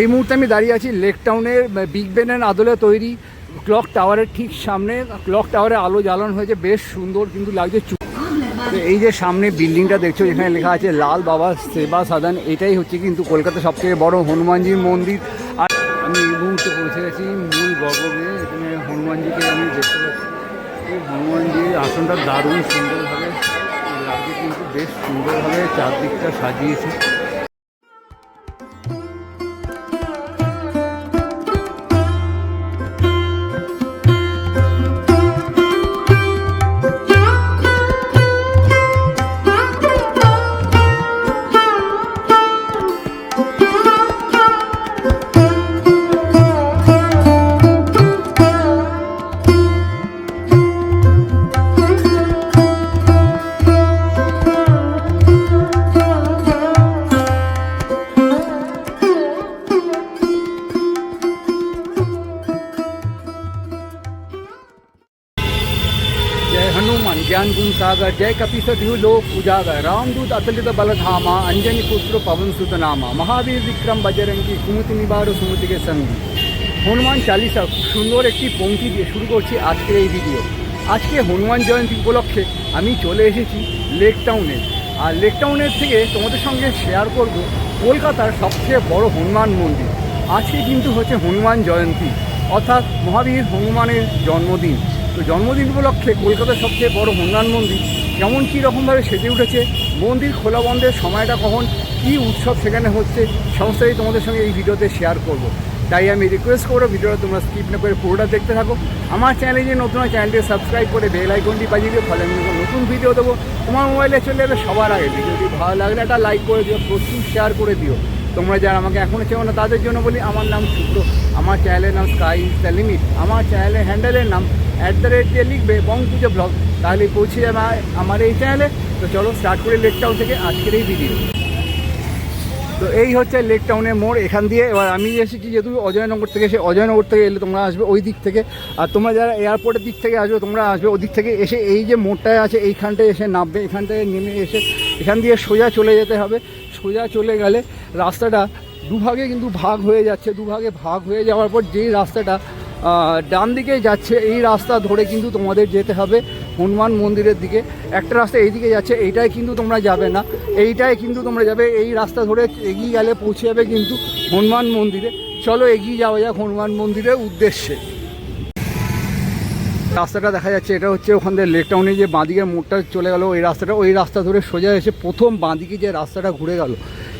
এই মুহূর্তে আমি দাঁড়িয়ে আছি লেক টাউনের বিগ বেনের আদলে তৈরি ক্লক টাওয়ারের ঠিক সামনে। ক্লক টাওয়ারে আলো জ্বালানো হয়েছে, বেশ সুন্দর কিন্তু লাগছে এই যে সামনে বিল্ডিংটা দেখছ, যেখানে লেখা আছে লাল বাবা সেবা সাদান এটাই হচ্ছে কিন্তু কলকাতার সবথেকে বড় হনুমানজির মন্দির। আর আমি এই মুহূর্তে পৌঁছে গেছি মূল গর্ভগৃহে এখানে হনুমানজিকে আমি দেখতে পাচ্ছি। হনুমানজির আসনটা দারুণ সুন্দরভাবে লাগছে কিন্তু বেশ সুন্দরভাবে চারদিকটা সাজিয়েছে। ಜಯ ಕಪಿಸದ್ಯು ಲೋಕ್ ಉಜಾಗ ರಾಮದೂತ ধামা ಬಲಧಾಮ পুত্র পবন ಪವನ್ಸುತ নামা মহাবীর বিক্রম বাজারঙ্গি কুমতি নিবার ও সুমতিকে সঙ্গী হনুমান চালিসা সুন্দর একটি পঙ্ক্তি দিয়ে শুরু করছি আজকের এই ভিডিও আজকে হনুমান জয়ন্তী উপলক্ষে আমি চলে এসেছি লেক টাউনে আর লেক টাউনের থেকে তোমাদের সঙ্গে শেয়ার করব কলকাতার সবচেয়ে বড় হনুমান মন্দির। আজকে কিন্তু হচ্ছে হনুমান জয়ন্তী। অর্থাৎ মহাবীর হনুমানের জন্মদিন। তো জন্মদিন উপলক্ষে কলকাতার সবচেয়ে বড় হনুমান মন্দির কেমন কী রকমভাবে সেজে উঠেছে, মন্দির খোলা বন্ধের সময়টা কখন, কী উৎসব সেখানে হচ্ছে সমস্তই তোমাদের সঙ্গে এই ভিডিওতে শেয়ার করব। তাই আমি রিকোয়েস্ট করব ভিডিওটা তোমরা স্কিপ না করে পুরোটা দেখতে থাকো। আমার চ্যানেলে যে নতুন চ্যানেলটি সাবস্ক্রাইব করে বেল আইকনটি বাজিয়ে দিও ফলে আমি নতুন ভিডিও দেবো। তোমার মোবাইলে চলে যাবে সবার আগে। ভিডিওটি ভালো লাগলে একটা লাইক করে দিও, প্রচুর শেয়ার করে দিও। তোমরা যারা আমাকে এখনও চেও না, তাদের জন্য বলি আমার নাম শুক্র আমার চ্যানেলের নাম স্কাই ইজ দ্য লিমিট আমার চ্যানেলের হ্যান্ডেলের নাম অ্যাট দ্য রেট দিয়ে লিখবে বং পুজো ব্লগ তাহলে পৌঁছে যাবে আমার এই চ্যানেলে তো চলো স্টার্ট করে লেক টাউন থেকে আজকের এই ভিডিও তো এই হচ্ছে লেক টাউনের মোড়, এখান দিয়ে। এবার আমি এসেছি যেহেতু অজয়নগর থেকে এসে অজয়নগর থেকে এলে তোমরা আসবে ওই দিক থেকে। আর তোমরা যারা এয়ারপোর্টের দিক থেকে আসবে, তোমরা আসবে ওই দিক থেকে। এসে এই যে মোড়টায় আছে, এইখানটায় এসে নামবে এখান থেকে নেমে এসে এখান দিয়ে সোজা চলে যেতে হবে। সোজা চলে গেলে রাস্তাটা দুভাগে কিন্তু ভাগ হয়ে যাচ্ছে, দুভাগে ভাগ হয়ে যাওয়ার পর যেই রাস্তাটা ডান দিকে যাচ্ছে, এই রাস্তা ধরে কিন্তু তোমাদের যেতে হবে হনুমান মন্দিরের দিকে। একটা রাস্তা এইদিকে যাচ্ছে এইটাই কিন্তু তোমরা যাবে না। এইটাই কিন্তু তোমরা যাবে, এই রাস্তা ধরে এগিয়ে গেলে পৌঁছে যাবে কিন্তু হনুমান মন্দিরে। চলো এগিয়ে যাওয়া যাক হনুমান মন্দিরের উদ্দেশ্যে। রাস্তাটা দেখা যাচ্ছে এটা হচ্ছে ওখান থেকে লেক টাউনে যে বাঁদিকের মোড়টা চলে গেল ওই রাস্তাটা ওই রাস্তা ধরে সোজা এসে প্রথম বাঁদিকে যে রাস্তাটা ঘুরে গেল।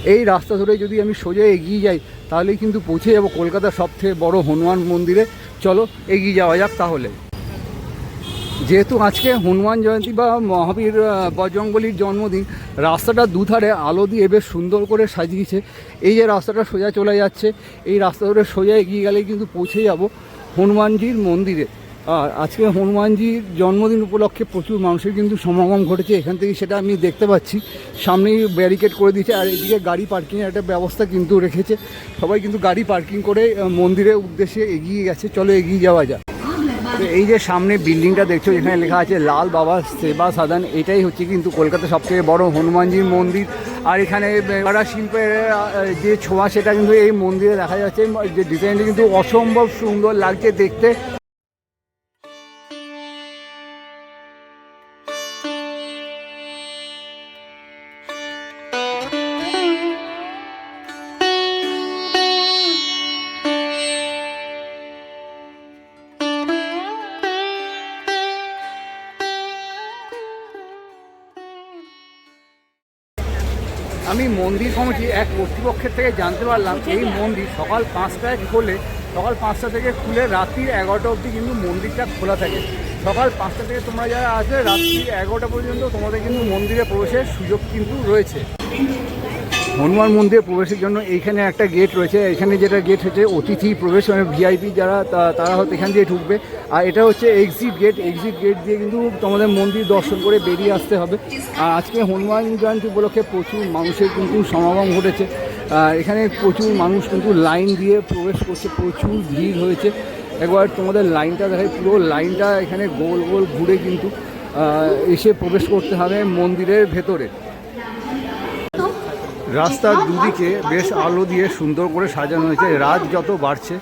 এই রাস্তা ধরে যদি আমি সোজা এগিয়ে যাই তাহলেই কিন্তু পৌঁছে যাব কলকাতার সবথেকে বড় হনুমান মন্দিরে। চলো এগিয়ে যাওয়া যাক তাহলে। যেহেতু আজকে হনুমান জয়ন্তী বা মহাবীর আহ, বজরংবলীর জন্মদিন রাস্তাটা দুধারে আলো দিয়ে বেশ সুন্দর করে সাজিয়েছে। এই যে রাস্তাটা সোজা চলে যাচ্ছে এই রাস্তা ধরে সোজা এগিয়ে গেলেই কিন্তু পৌঁছে যাব হনুমানজির মন্দিরে। আর আজকে হনুমানজির জন্মদিন উপলক্ষে প্রচুর মানুষের কিন্তু সমাগম ঘটেছে, এখান থেকে সেটা আমি দেখতে পাচ্ছি। সামনেই ব্যারিকেড করে দিয়েছে, আর এদিকে গাড়ি পার্কিংয়ের একটা ব্যবস্থা কিন্তু রেখেছে। সবাই কিন্তু গাড়ি পার্কিং করে মন্দিরের উদ্দেশ্যে এগিয়ে গেছে, চলো এগিয়ে যাওয়া যাক। তো এই যে সামনে বিল্ডিংটা দেখছ যেখানে লেখা আছে, লাল বাবা সেবা সাদান এটাই হচ্ছে কিন্তু কলকাতার সবথেকে বড় হনুমানজির মন্দির। আর এখানে বেড়া শিল্পের যে ছোঁয়া, সেটা কিন্তু এই মন্দিরে দেখা যাচ্ছে, যে ডিজাইনটা কিন্তু অসম্ভব সুন্দর লাগছে দেখতে। মন্দির কমিটি এক কর্তৃপক্ষের থেকে জানতে পারলাম এই মন্দির সকাল পাঁচটায় খোলে সকাল পাঁচটা থেকে খুলে রাত্রি এগারোটা অবধি কিন্তু মন্দিরটা খোলা থাকে। সকাল পাঁচটা থেকে তোমরা যারা আসবে রাত্রি এগারোটা পর্যন্ত তোমাদের কিন্তু মন্দিরে প্রবেশের সুযোগ কিন্তু রয়েছে। হনুমান মন্দিরে প্রবেশের জন্য এইখানে একটা গেট রয়েছে। এখানে যেটা গেট হচ্ছে অতিথি প্রবেশ মানে ভিআইপি যারা তারা হয়তো এখান দিয়ে ঢুকবে। আর এটা হচ্ছে এক্সিট গেট এক্সিট গেট দিয়ে কিন্তু তোমাদের মন্দির দর্শন করে বেরিয়ে আসতে হবে। আর আজকে হনুমান জয়ন্তী উপলক্ষে প্রচুর মানুষের কিন্তু সমাগম ঘটেছে। এখানে প্রচুর মানুষ কিন্তু লাইন দিয়ে প্রবেশ করছে। প্রচুর ভিড় হয়েছে। একবার তোমাদের লাইনটা দেখাই। পুরো লাইনটা এখানে গোল গোল ঘুরে কিন্তু এসে প্রবেশ করতে হবে মন্দিরের ভেতরে। রাস্তার দুদিকে বেশ আলো দিয়ে সুন্দর করে সাজানো হয়েছে। রাত যত বাড়ছে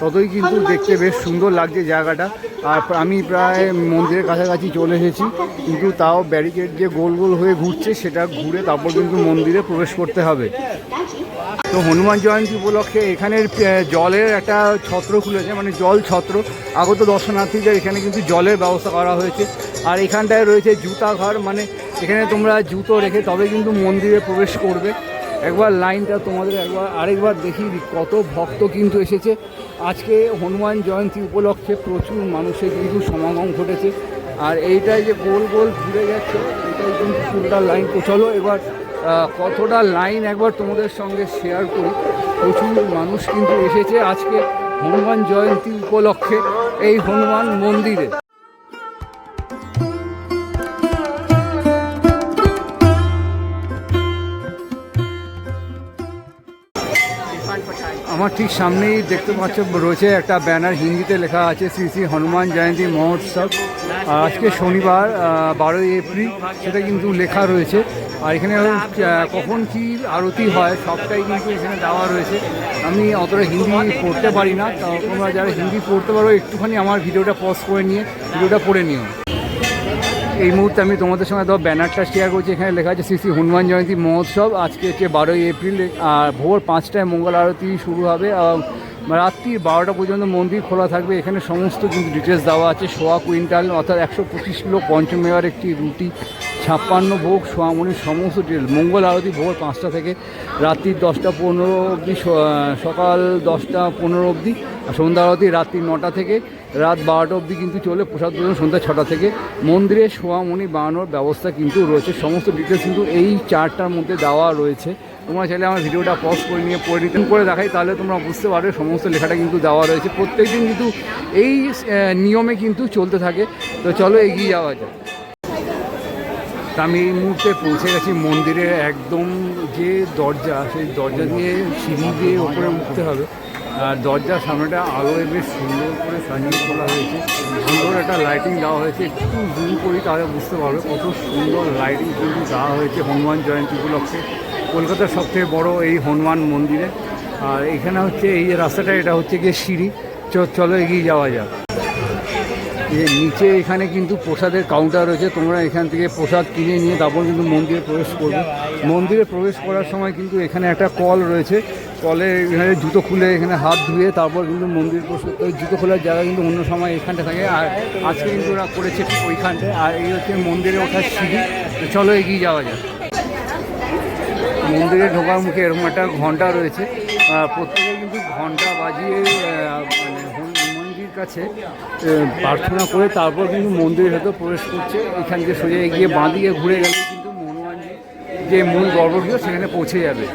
ততই কিন্তু দেখতে বেশ সুন্দর লাগছে জায়গাটা। আর আমি প্রায় মন্দিরের কাছাকাছি চলে এসেছি কিন্তু তাও ব্যারিকেড যে গোল গোল হয়ে ঘুরছে সেটা ঘুরে তারপর কিন্তু মন্দিরে প্রবেশ করতে হবে। তো হনুমান জয়ন্তী উপলক্ষে এখানের জলের একটা ছত্র খুলেছে মানে জল ছত্র। আগত দর্শনার্থীদের এখানে কিন্তু জলের ব্যবস্থা করা হয়েছে। আর এখানটায় রয়েছে জুতা ঘর মানে এখানে তোমরা জুতো রেখে তবে কিন্তু মন্দিরে প্রবেশ করবে। একবার লাইনটা তোমাদের একবার আরেকবার দিই, কত ভক্ত কিন্তু এসেছে। আজকে হনুমান জয়ন্তী উপলক্ষে প্রচুর মানুষের কিন্তু সমাগম ঘটেছে। আর এইটাই যে গোল গোল ঘুরে যাচ্ছে এটাই কিন্তু পুরোটা লাইন। চলো এবার কতটা লাইন একবার তোমাদের সঙ্গে শেয়ার করি। প্রচুর মানুষ কিন্তু এসেছে আজকে হনুমান জয়ন্তী উপলক্ষে এই হনুমান মন্দিরে। আমার ঠিক সামনেই দেখতে পাচ্ছ, রয়েছে একটা ব্যানার, হিন্দিতে লেখা আছে, শ্রী শ্রী হনুমান জয়ন্তী মহোৎসব। আজকে শনিবার বারোই এপ্রিল, সেটা কিন্তু লেখা রয়েছে। আর এখানে কখন কি আরতি হয়, সবটাই কিন্তু এখানে দেওয়া রয়েছে। আমি অতটা হিন্দি পড়তে পারি না তোমরা যারা হিন্দি পড়তে পারো, একটুখানি আমার ভিডিওটা পজ করে নিয়ে, ভিডিওটা পড়ে নিও। এই মুহূর্তে আমি তোমাদের সঙ্গে ধর ব্যানারটা শেয়ার করছি। এখানে লেখা আছে শ্রী শ্রী হনুমান জয়ন্তী মহোৎসব। আজকে হচ্ছে বারোই এপ্রিল আর ভোর পাঁচটায় মঙ্গল আরতি শুরু হবে রাত্রি বারোটা পর্যন্ত মন্দির খোলা থাকবে। এখানে সমস্ত কিন্তু ডিটেলস দেওয়া আছে। সোয়া কুইন্টাল অর্থাৎ একশো পঁচিশ কিলো পঞ্চমেয়ার একটি রুটি, ছাপ্পান্ন ভোগ সোয়ামনির সমস্ত ডিটেলস মঙ্গল আরতি ভোর পাঁচটা থেকে রাত্রি দশটা পনেরো অবধি সকাল দশটা পনেরো অবধি আর সন্ধ্যা আরতি রাত্রি নটা থেকে রাত বারোটা অবধি কিন্তু চলে প্রসাদ প্রদান সন্ধ্যা ছটা থেকে। মন্দিরে সোয়ামণি বানানোর ব্যবস্থা কিন্তু রয়েছে। সমস্ত ডিটেলস কিন্তু এই চারটার মধ্যে দেওয়া রয়েছে। তোমরা চাইলে আমার ভিডিওটা পজ করে নিয়ে পরে রিটার্ন করে দেখাই, তাহলে তোমরা বুঝতে পারবে সমস্ত লেখাটা কিন্তু দেওয়া রয়েছে। প্রত্যেক দিন কিন্তু এই নিয়মে কিন্তু চলতে থাকে। তো চলো এগিয়ে যাওয়া যায় তা আমি এই মুহূর্তে পৌঁছে গেছি মন্দিরের একদম যে দরজা, সেই দরজা দিয়ে সিঁড়ি দিয়ে ওপরে উঠতে হবে। আর দরজার সামনেটা আলোয় বেশ সুন্দর করে সাজিয়ে তোলা হয়েছে। সুন্দর একটা লাইটিং দেওয়া হয়েছে। একটু জুম করি তাহলে বুঝতে পারবে কত সুন্দর লাইটিং কিন্তু দেওয়া হয়েছে হনুমান জয়ন্তী উপলক্ষে। কলকাতার সবথেকে বড় এই হনুমান মন্দিরে। আর এখানে হচ্ছে এই যে রাস্তাটা, এটা হচ্ছে গিয়ে সিঁড়ি। চলো এগিয়ে যাওয়া যাক। যে নিচে এখানে কিন্তু প্রসাদের কাউন্টার রয়েছে। তোমরা এখান থেকে প্রসাদ কিনে নিয়ে তারপর কিন্তু মন্দিরে প্রবেশ করবে। মন্দিরে প্রবেশ করার সময় কিন্তু এখানে একটা কল রয়েছে। কলে এখানে জুতো খুলে এখানে হাত ধুয়ে তারপর কিন্তু মন্দির হবে। জুতো খোলার জায়গা কিন্তু অন্য সময় এখানটা থাকে। আর আজকে কিন্তু ওরা করেছে ওইখানটায়। আর এই হচ্ছে মন্দিরে ওঠার সিঁড়ি। চলো এগিয়ে যাওয়া যাক। মন্দিরে ঢোকার মুখে এরকম একটা ঘণ্টা রয়েছে। প্রত্যেকে কিন্তু ঘণ্টা বাজিয়ে মন্দির মানে হনুমানজির কাছে প্রার্থনা করে তারপর কিন্তু মন্দিরের ভেতর প্রবেশ করছে। এখান থেকে সোজা এগিয়ে বাঁদিকে ঘুরে গেলে কিন্তু হনুমানজি যে মূল গর্ভগৃহ সেখানে পৌঁছে যাবে।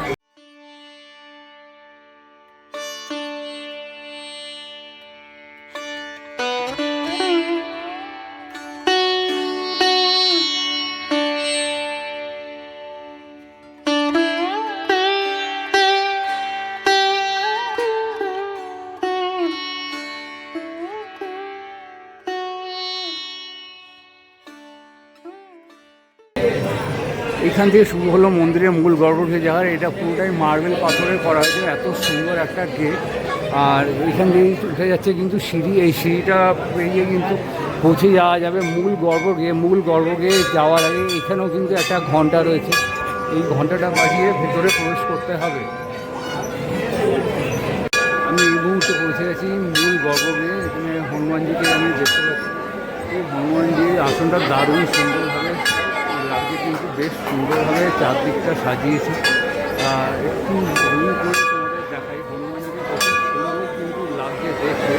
এখান থেকে শুরু হলো মন্দিরের মূল গর্ভগৃহ জায়গা এটা পুরোটাই মার্বেল পাথরের করা হয়েছে, এত সুন্দর একটা গেট। আর এখান থেকে উঠে যাচ্ছে কিন্তু সিঁড়ি, এই সিঁড়িটা পেরিয়ে কিন্তু পৌঁছে যাওয়া যাবে মূল গর্ভগৃহে। মূল গর্ভগৃহে যাওয়ার আগে এখানেও কিন্তু একটা ঘণ্টা রয়েছে। এই ঘন্টাটা বাজিয়ে ভেতরে প্রবেশ করতে হবে। আমি এই মুহূর্তে পৌঁছে গেছি মূল গর্ভগৃহে, এখানে হনুমানজিকে আমি দেখতে পাচ্ছি। এই হনুমানজির আসনটা দারুণ সুন্দরভাবে কিন্তু বেশ সুন্দরভাবে চারদিকটা সাজিয়েছে। একটু জুম করে তোমাদের দেখাই। হনুমানজিকে কত সুন্দর কিন্তু লাগছে দেখতে।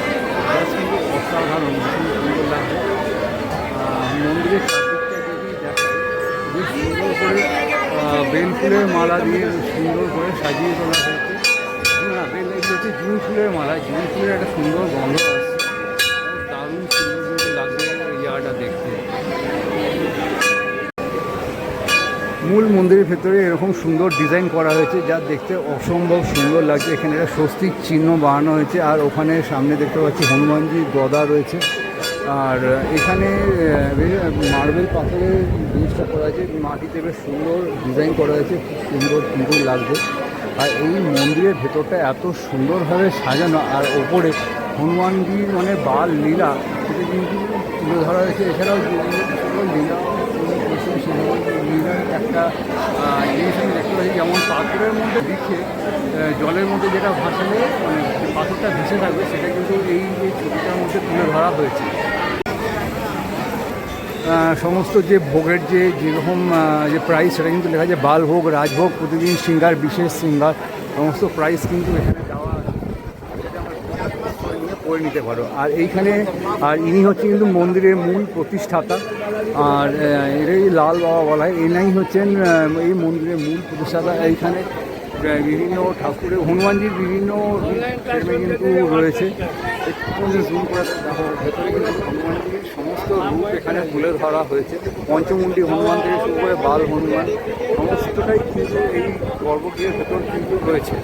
কিন্তু অসাধারণ, ভীষণ সুন্দর লাগছে। মন্দিরের চারদিকটা যদি দেখাই, বেশ সুন্দর করে বেল ফুলের মালা দিয়ে সুন্দর করে সাজিয়ে তোলা হয়েছে। না, বেল হচ্ছে জুঁই ফুলের মালা। জুঁই ফুলের একটা সুন্দর গন্ধ মূল মন্দিরের ভেতরে এরকম সুন্দর ডিজাইন করা হয়েছে, যা দেখতে অসম্ভব সুন্দর লাগছে। এখানে একটা স্বস্তিক চিহ্ন বানানো হয়েছে, আর ওখানে সামনে দেখতে পাচ্ছি হনুমানজি গদা রয়েছে। আর এখানে মার্বেল পাথরের জিনিসটা করা হয়েছে, মাটিতে বেশ সুন্দর ডিজাইন করা হয়েছে, খুব সুন্দর সুন্দর লাগছে। আর এই মন্দিরের ভেতরটা এত সুন্দরভাবে সাজানো, আর ওপরে হনুমানজির মানে বাল লীলা, সেটা কিন্তু তুলে ধরা হয়েছে এছাড়াও একটা জিনিস আমি দেখতে পাচ্ছি যেমন পাথরের মধ্যে আহ, জলের মধ্যে যেটা ভাসালে মানে পাথরটা ভেসে থাকবে সেটা কিন্তু এই যে ছবিটার মধ্যে তুলে ধরা হয়েছে। সমস্ত যে ভোগের যে যেরকম যে প্রাইস সেটা কিন্তু লেখা আছে বালভোগ রাজভোগ প্রতিদিন সিঙ্গার বিশেষ সিঙ্গার সমস্ত প্রাইস কিন্তু এখানে দেওয়া করে নিতে পারো। আর এইখানে, আর ইনি হচ্ছে কিন্তু মন্দিরের মূল প্রতিষ্ঠাতা। আর এটাই লাল বাবা বলা হয়। এনাই হচ্ছেন এই মন্দিরের মূল প্রতিষ্ঠাতা। এইখানে বিভিন্ন ঠাকুরের, হনুমানজির বিভিন্ন কিন্তু রয়েছে। হনুমানজির সমস্ত রূপ এখানে তুলে ধরা হয়েছে। পঞ্চমুণ্ডী হনুমান থেকে শুরু করে বাল হনুমান, সমস্তটাই কিন্তু এই গর্ভগৃহের ভেতর কিন্তু রয়েছে।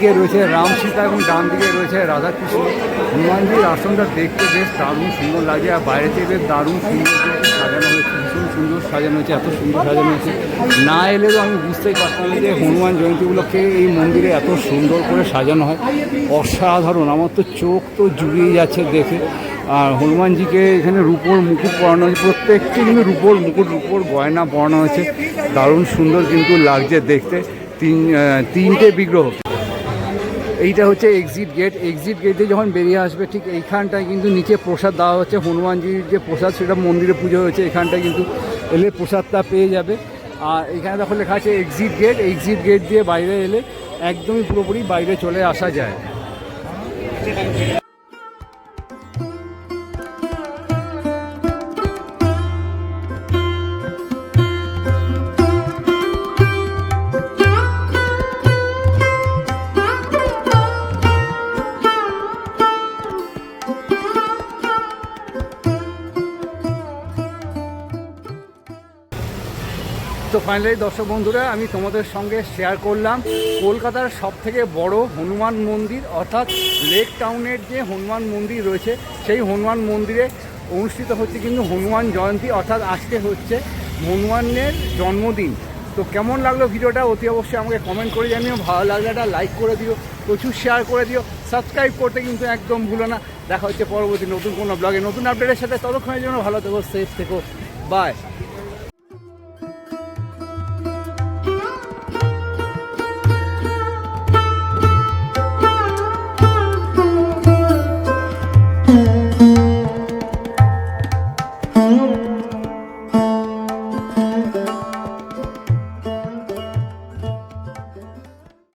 বাঁদিকে রয়েছে রাম সীতা এবং ডান দিকে রয়েছে রাধাকৃষ্ণ হনুমানজির আসনটা দেখতে বেশ দারুণ সুন্দর লাগে আর বাইরে থেকে বেশ দারুণ সুন্দর সাজানো হয়েছে, ভীষণ সুন্দর সাজানো হয়েছে, এত সুন্দর সাজানো হয়েছে। না এলে তো আমি বুঝতেই পারতাম যে হনুমান জয়ন্তী উপলক্ষে এই মন্দিরে এত সুন্দর করে সাজানো হয়। অসাধারণ, আমার তো চোখ তো জুড়িয়ে যাচ্ছে দেখে। আর হনুমানজিকে এখানে রূপোর মুকুট পরানো হয়েছে, প্রত্যেকটি কিন্তু রূপোর মুকুট, রূপোর গয়না পরানো হয়েছে। দারুণ সুন্দর কিন্তু লাগছে দেখতে। তিন তিনটে বিগ্রহ। এইটা হচ্ছে এক্সিট গেট এক্সিট গেটে যখন বেরিয়ে আসবে, ঠিক এইখানটায় কিন্তু নিচে প্রসাদ দেওয়া হচ্ছে। হনুমানজির যে প্রসাদ, সেটা মন্দিরে পুজো হয়েছে। এখানটায় কিন্তু এলে প্রসাদটা পেয়ে যাবে। আর এখানে দেখো লেখা আছে এক্সিট গেট এক্সিট গেট দিয়ে বাইরে এলে একদমই পুরোপুরি বাইরে চলে আসা যায়। তো ফাইনালি দর্শক বন্ধুরা, আমি তোমাদের সঙ্গে শেয়ার করলাম কলকাতার সব থেকে বড় হনুমান মন্দির, অর্থাৎ লেক টাউনের যে হনুমান মন্দির রয়েছে, সেই হনুমান মন্দিরে অনুষ্ঠিত হচ্ছে কিন্তু হনুমান জয়ন্তী, অর্থাৎ আজকে হচ্ছে হনুমানের জন্মদিন। তো কেমন লাগল ভিডিওটা? অতি অবশ্যই আমাকে কমেন্ট করে জানিও। ভালো লাগলে একটা লাইক করে দিও, প্রচুর শেয়ার করে দিও। সাবস্ক্রাইব করতে কিন্তু একদম ভুলো না। দেখা হচ্ছে পরবর্তী নতুন কোনো ব্লগে নতুন আপডেটের সাথে ততক্ষণের জন্য ভালো থেকো সেফ থেকো। বাই